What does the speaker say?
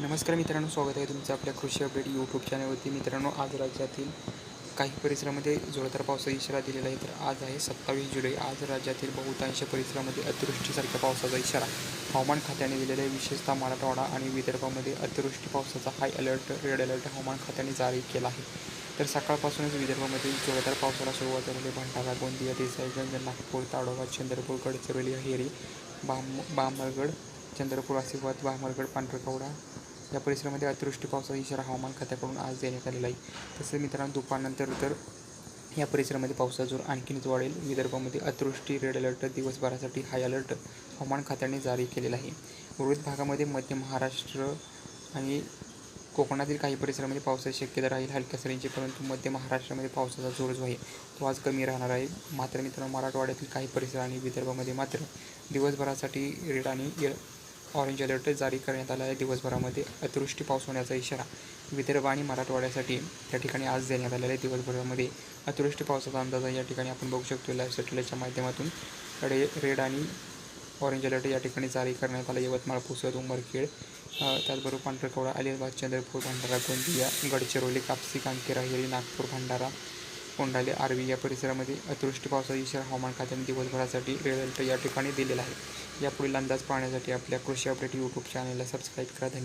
नमस्कार मित्रांनो स्वागत आहे तुमचं आपल्या कृषी अपडेट यूट्यूब चॅनलवरती मित्रांनो आज राज्यातील काही परिसरामध्ये जोरदार पावसाचा इशारा दिलेला आहे. तर आज आहे सत्तावीस जुलै. आज राज्यातील बहुतांश परिसरामध्ये अतिवृष्टीसारख्या पावसाचा इशारा. हवामान खात्याने दिलेला आहे. विशेषतः मराठवाडा आणि विदर्भामध्ये अतिवृष्टी पावसाचा हाय अलर्ट रेड अलर्ट हवामान खात्याने जारी केला आहे. तर सकाळपासूनच विदर्भामध्ये जोरदार पावसाला सुरुवात झालेली भंडारा गोंदिया देसाईगंज नागपूर ताडोबा चंद्रपूर गडचिरोली अहेरी बाम बामरगड चंद्रपूर आसिफाबाद बामरगड पांढरकवडा या परिसरामध्ये अतिवृष्टी पावसाचा इशारा हवामान खात्याकडून आज देण्यात आलेला आहे. तसेच मित्रांनो दुपारनंतर तर या परिसरामध्ये पावसाचा जोर आणखीनच वाढेल. विदर्भामध्ये अतिवृष्टी रेड अलर्ट दिवसभरासाठी हाय अलर्ट हवामान खात्याने जारी केलेला आहे. उर्वरित भागामध्ये मध्य महाराष्ट्र आणि कोकणातील काही परिसरामध्ये पावसाची शक्यता राहील. हलक्या सरींची परंतु मध्य महाराष्ट्रामध्ये पावसाचा जोर जो आहे तो आज कमी राहणार आहे. मात्र मित्रांनो मराठवाड्यातील काही परिसर आणि विदर्भामध्ये मात्र दिवसभरासाठी रेड आणि ऑरेंज अलर्ट जारी करण्यात आला आहे. दिवसभरामध्ये अतिवृष्टी पाऊस होण्याचा इशारा विदर्भ आणि मराठवाड्यासाठी त्या ठिकाणी आज देण्यात आलेला आहे. दिवसभरामध्ये अतिवृष्टी पावसाचा अंदाज या ठिकाणी आपण बघू शकतो लाईव्ह सॅटेलाईटच्या माध्यमातून रे रेड आणि ऑरेंज अलर्ट या ठिकाणी जारी करण्यात आला. यवतमाळ पुसद उमरखेड त्याचबरोबर पांढरकवडा अलिबाग चंद्रपूर भंडारा गोंदिया गडचिरोली कापसी कांकेरा हिरी नागपूर भंडारा कोंडाले आर्वी या परिसरामध्ये अतिवृष्टी पावसाचा इशारा हवामान खात्याने दिवसभरासाठी रेड अलर्ट या ठिकाणी दिलेला आहे. यापुढील अंदाज पाहण्यासाठी आपल्या कृषी अपडेट यूट्यूब चॅनलला सबस्क्राईब करा. धन्यवाद.